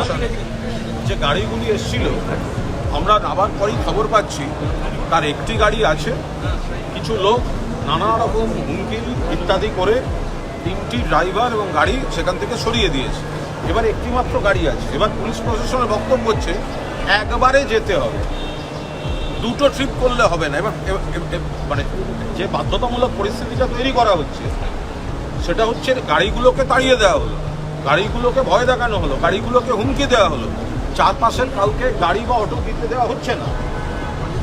প্রশাসনে যে গাড়িগুলি এসছিল, আমরা নামার পরেই খবর পাচ্ছি, তার একটি গাড়ি আছে। কিছু লোক নানা রকম হুমকি ইত্যাদি করে তিনটি ড্রাইভার এবং গাড়ি সেখান থেকে সরিয়ে দিয়েছে। এবার একটি মাত্র গাড়ি আছে। এবার পুলিশ প্রশাসনের বক্তব্য হচ্ছে, একবারে যেতে হবে। দুটো ট্রিপ করলে হবে না। এবার মানে যে বাধ্যতামূলক পরিস্থিতিটা তৈরি করা হচ্ছে, সেটা হচ্ছে গাড়িগুলোকে তাড়িয়ে দেওয়া হলো। গাড়িগুলোকে ভয় দেখানো হলো গাড়িগুলোকে হুমকি দেওয়া হলো। চারপাশের কাউকে গাড়ি বা অটো দিতে দেওয়া হচ্ছে না।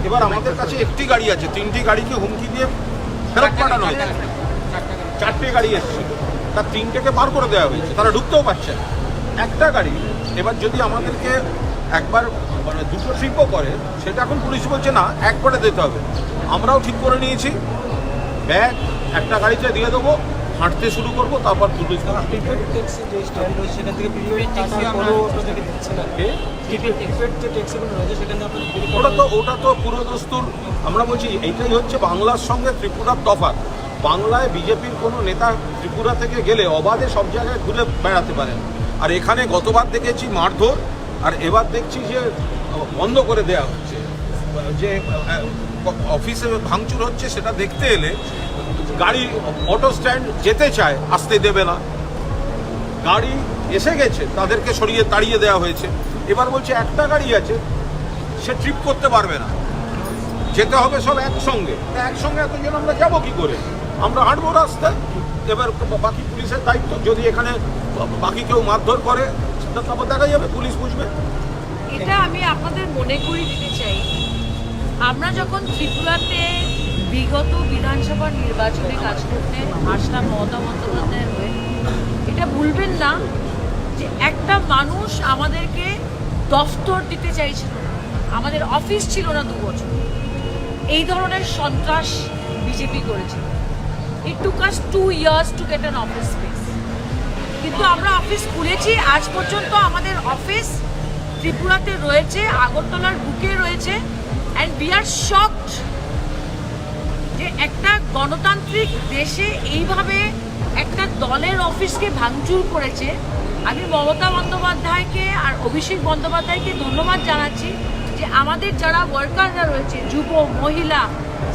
এবার আমাদের কাছে একটি গাড়ি আছে তিনটি গাড়িকে হুমকি দিয়ে ফেরত পাঠানো হয়েছে। চারটে গাড়ি এসেছিল তার তিনটেকে পার করে দেওয়া হয়েছে তারা ঢুকতেও পারছে না। একটা গাড়ি এবার যদি আমাদেরকে একবার মানে দুটো ট্রিপও করে সেটা এখন পুলিশ বলছে না একবারে দিতে হবে। আমরাও ঠিক করে নিয়েছি। ব্যাগ একটা গাড়িতে দিয়ে দেবো। হাঁটতে শুরু করব তারপর পুলিশ প্রিপেড ট্যাক্সি যে স্ট্যান্ড রয়েছে সেখান থেকে প্রিপেড অটো থেকে দিচ্ছে না। প্রিপেড প্রিপেড যে ট্যাক্সিগুলো রয়েছে সেখানে আপনাদের ওটা তো ওটা তো পুরোদস্তুর আমরা বলছি এইটাই হচ্ছে বাংলার সঙ্গে ত্রিপুরার তফাৎ। বাংলায় বিজেপির কোনো নেতা ত্রিপুরা থেকে গেলে অবাধে সব জায়গায় ঘুরে বেড়াতে পারেন। আর এখানে গতবার দেখেছি মারধর আর এবার দেখছি যে বন্ধ করে দেয়া হচ্ছে। যে অফিসে ভাঙচুর হচ্ছে সেটা দেখতে এলে গাড়ি অটো স্ট্যান্ড যেতে চায়, আসতে দেবে না। গাড়ি এসে গেছে, তাদেরকে সরিয়ে তাড়িয়ে দেওয়া হয়েছে। এবার বলছে, একটা গাড়ি আছে, সে ট্রিপ করতে পারবে না। যেতে হবে সব একসঙ্গে। তা একসঙ্গে এতজন আমরা যাব কি করে? আমরা হাঁটবো রাস্তায়। এবার বাকি পুলিশের দায়িত্ব, যদি এখানে বাকি কেউ মারধর করে তারপর দেখা যাবে, পুলিশ বুঝবে। এটা আমি আপনাদের মনে করিয়ে দিতে চাই। আমরা যখন ত্রিপুরাতে বিগত বিধানসভা নির্বাচনে কাজ করতে আসলাম মমতা বন্দ্যোপাধ্যায়ের হয়ে। এটা ভুলবেন না যে একটা মানুষ আমাদেরকে দফতর দিতে চাইছিল আমাদের অফিস ছিল না দু বছর। এই ধরনের সন্ত্রাস বিজেপি করেছিল it took us two years to get an office space কিন্তু আমরা অফিস খুলেছি, আজ পর্যন্ত আমাদের অফিস ত্রিপুরাতে রয়েছে, আগরতলার বুকে রয়েছে অ্যান্ড উই আর শকড একটা গণতান্ত্রিক দেশে এইভাবে একটা দলের অফিসকে ভাঙচুর করেছে। আমি মমতা বন্দ্যোপাধ্যায়কে আর অভিষেক বন্দ্যোপাধ্যায়কে ধন্যবাদ জানাচ্ছি যে আমাদের যারা ওয়ার্কাররা রয়েছে, যুব, মহিলা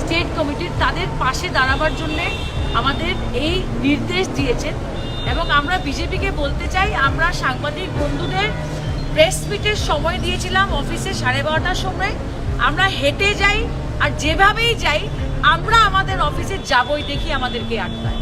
স্টেট কমিটির তাদের পাশে দাঁড়াবার জন্যে আমাদের এই নির্দেশ দিয়েছেন। এবং আমরা বিজেপিকে বলতে চাই, আমরা সাংবাদিক বন্ধুদের প্রেস মিটের সময় দিয়েছিলাম অফিসে সাড়ে বারোটার সময়। আমরা হেঁটে যাই আর যেভাবেই যাই আমরা আমাদের অফিসে যাবই দেখি আমাদেরকে আটকায়।